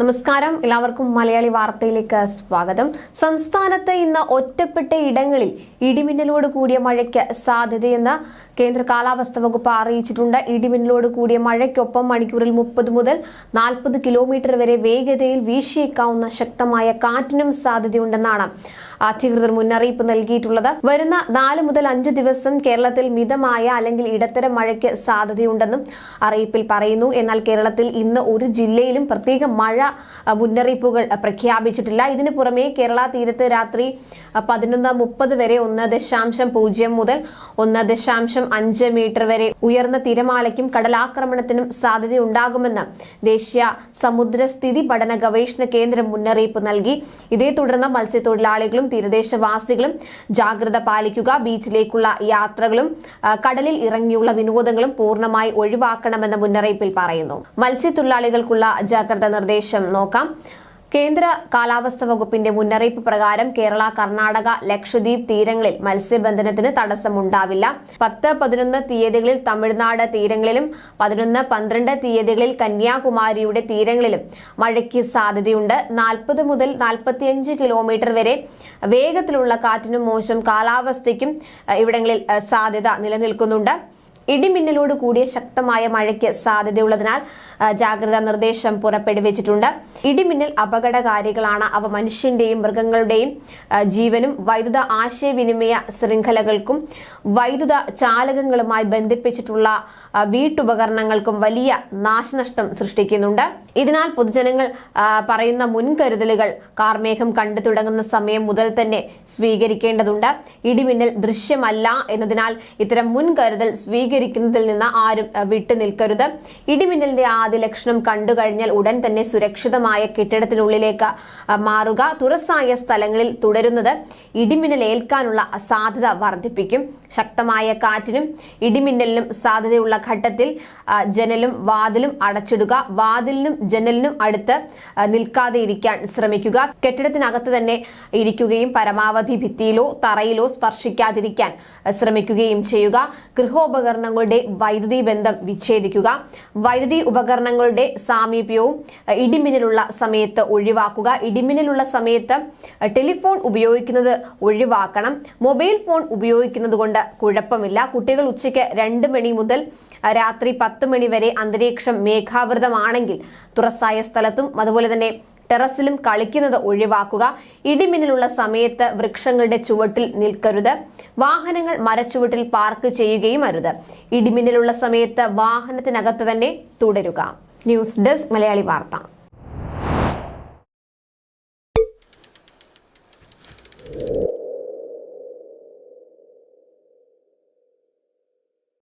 നമസ്കാരം. എല്ലാവർക്കും മലയാളി വാർത്തയിലേക്ക് സ്വാഗതം. സംസ്ഥാനത്ത് ഇന്ന് ഒറ്റപ്പെട്ട ഇടങ്ങളിൽ ഇടിമിന്നലോട് കൂടിയ മഴയ്ക്ക് സാധ്യതയെന്ന് കേന്ദ്ര കാലാവസ്ഥ വകുപ്പ് അറിയിച്ചിട്ടുണ്ട്. ഇടിമിന്നലോട് കൂടിയ മഴയ്ക്കൊപ്പം മണിക്കൂറിൽ മുപ്പത് മുതൽ നാൽപ്പത് കിലോമീറ്റർ വരെ വേഗതയിൽ വീശിയേക്കാവുന്ന ശക്തമായ കാറ്റിനും സാധ്യതയുണ്ടെന്നാണ് അധികൃതർ മുന്നറിയിപ്പ് നൽകിയിട്ടുള്ളത്. വരുന്ന നാല് മുതൽ അഞ്ച് ദിവസം കേരളത്തിൽ മിതമായ അല്ലെങ്കിൽ ഇടത്തരം മഴയ്ക്ക് സാധ്യതയുണ്ടെന്നും അറിയിപ്പിൽ പറയുന്നു. എന്നാൽ കേരളത്തിൽ ഇന്ന് ഒരു ജില്ലയിലും പ്രത്യേക മഴ മുന്നറിയിപ്പുകൾ പ്രഖ്യാപിച്ചിട്ടില്ല. ഇതിനു പുറമെ കേരള തീരത്ത് രാത്രി പതിനൊന്ന് മുപ്പത് വരെ ഒന്ന് ദശാംശം പൂജ്യം മുതൽ ഒന്ന് ദശാംശം അഞ്ച് മീറ്റർ വരെ ഉയർന്ന തിരമാലയ്ക്കും കടലാക്രമണത്തിനും സാധ്യതയുണ്ടാകുമെന്ന് ദേശീയ സമുദ്രസ്ഥിതി പഠന ഗവേഷണ കേന്ദ്രം മുന്നറിയിപ്പ് നൽകി. ഇതേ തുടർന്ന് മത്സ്യത്തൊഴിലാളികളും തീരദേശവാസികളും ജാഗ്രത പാലിക്കുക ബീച്ചിലേക്കുള്ള യാത്രകളും കടലിൽ ഇറങ്ങിയുള്ള വിനോദങ്ങളും പൂർണമായി ഒഴിവാക്കണമെന്ന മുന്നറിയിപ്പിൽ പറയുന്നു. മത്സ്യത്തൊഴിലാളികൾക്കുള്ള ജാഗ്രത നിർദ്ദേശം നോക്കാം. കേന്ദ്ര കാലാവസ്ഥ വകുപ്പിന്റെ മുന്നറിയിപ്പ് പ്രകാരം കേരള കർണാടക ലക്ഷദ്വീപ് തീരങ്ങളിൽ മത്സ്യബന്ധനത്തിന് തടസ്സമുണ്ടാവില്ല. പത്ത് പതിനൊന്ന് തീയതികളിൽ തമിഴ്നാട് തീരങ്ങളിലും പതിനൊന്ന് പന്ത്രണ്ട് തീയതികളിൽ കന്യാകുമാരിയുടെ തീരങ്ങളിലും മഴയ്ക്ക് സാധ്യതയുണ്ട്. നാൽപ്പത് മുതൽ നാൽപ്പത്തിയഞ്ച് കിലോമീറ്റർ വരെ വേഗത്തിലുള്ള കാറ്റിനും മോശം കാലാവസ്ഥയ്ക്കും ഇവിടങ്ങളിൽ സാധ്യത നിലനിൽക്കുന്നുണ്ട്. ഇടിമിന്നലോട് കൂടിയ ശക്തമായ മഴയ്ക്ക് സാധ്യതയുള്ളതിനാൽ ജാഗ്രതാ നിർദ്ദേശം പുറപ്പെടുവിച്ചിട്ടുണ്ട്. ഇടിമിന്നൽ അപകടകാരികളാണ് അവ മനുഷ്യന്റെയും മൃഗങ്ങളുടെയും ജീവനും വൈദ്യുത ആശയവിനിമയ ശൃംഖലകൾക്കും വൈദ്യുത ചാലകങ്ങളുമായി ബന്ധിപ്പിച്ചിട്ടുള്ള വീട്ടുപകരണങ്ങൾക്കും വലിയ നാശനഷ്ടം സൃഷ്ടിക്കുന്നുണ്ട്. ഇതിനാൽ പൊതുജനങ്ങൾ പറയുന്ന മുൻകരുതലുകൾ കാർമേഘം കണ്ടു തുടങ്ങുന്ന സമയം മുതൽ തന്നെ സ്വീകരിക്കേണ്ടതുണ്ട്. ഇടിമിന്നൽ ദൃശ്യമല്ല എന്നതിനാൽ ഇത്തരം മുൻകരുതൽ സ്വീകരിക്കുന്നതിൽ നിന്ന് ആരും വിട്ടു നിൽക്കരുത്. ഇടിമിന്നലിന്റെ ആദ്യ ലക്ഷണം കണ്ടു കഴിഞ്ഞാൽ ഉടൻ തന്നെ സുരക്ഷിതമായ കെട്ടിടത്തിനുള്ളിലേക്ക് മാറുക തുറസായ സ്ഥലങ്ങളിൽ തുടരുന്നത് ഇടിമിന്നൽ ഏൽക്കാനുള്ള സാധ്യത വർദ്ധിപ്പിക്കും. ശക്തമായ കാറ്റിനും ഇടിമിന്നലിനും സാധ്യതയുള്ള ഘട്ടത്തിൽ ജനലും വാതിലും അടച്ചിടുക വാതിലിനും ജനലിനും അടുത്ത് നിൽക്കാതെ ഇരിക്കാൻ ശ്രമിക്കുക. കെട്ടിടത്തിനകത്ത് തന്നെ ഇരിക്കുകയും പരമാവധി ഭിത്തിയിലോ തറയിലോ സ്പർശിക്കാതിരിക്കാൻ ശ്രമിക്കുകയും ചെയ്യുക. ഗൃഹോപകരണങ്ങളുടെ വൈദ്യുതി ബന്ധം വിച്ഛേദിക്കുക. വൈദ്യുതി ഉപകരണങ്ങളുടെ സാമീപ്യവും ഇടിമിന്നലുള്ള സമയത്ത് ഒഴിവാക്കുക. ഇടിമിന്നലുള്ള സമയത്ത് ടെലിഫോൺ ഉപയോഗിക്കുന്നത് ഒഴിവാക്കണം. മൊബൈൽ ഫോൺ ഉപയോഗിക്കുന്നത് കൊണ്ട് കുഴപ്പമില്ല. കുട്ടികൾ ഉച്ചയ്ക്ക് രണ്ട് മണി മുതൽ രാത്രി പത്ത് മണി വരെ അന്തരീക്ഷം മേഘാവൃതമാണെങ്കിൽ തുറസായ സ്ഥലത്തും അതുപോലെ തന്നെ ടെറസിലും കളിക്കുന്നത് ഒഴിവാക്കുക. ഇടിമിന്നലുള്ള സമയത്ത് വൃക്ഷങ്ങളുടെ ചുവട്ടിൽ നിൽക്കരുത്. വാഹനങ്ങൾ മരച്ചുവട്ടിൽ പാർക്ക് ചെയ്യുകയും അരുത്. ഇടിമിന്നലുള്ള സമയത്ത് വാഹനത്തിനകത്ത് തന്നെ തുടരുക. ന്യൂസ് ഡെസ്ക് മലയാളി വാർത്ത.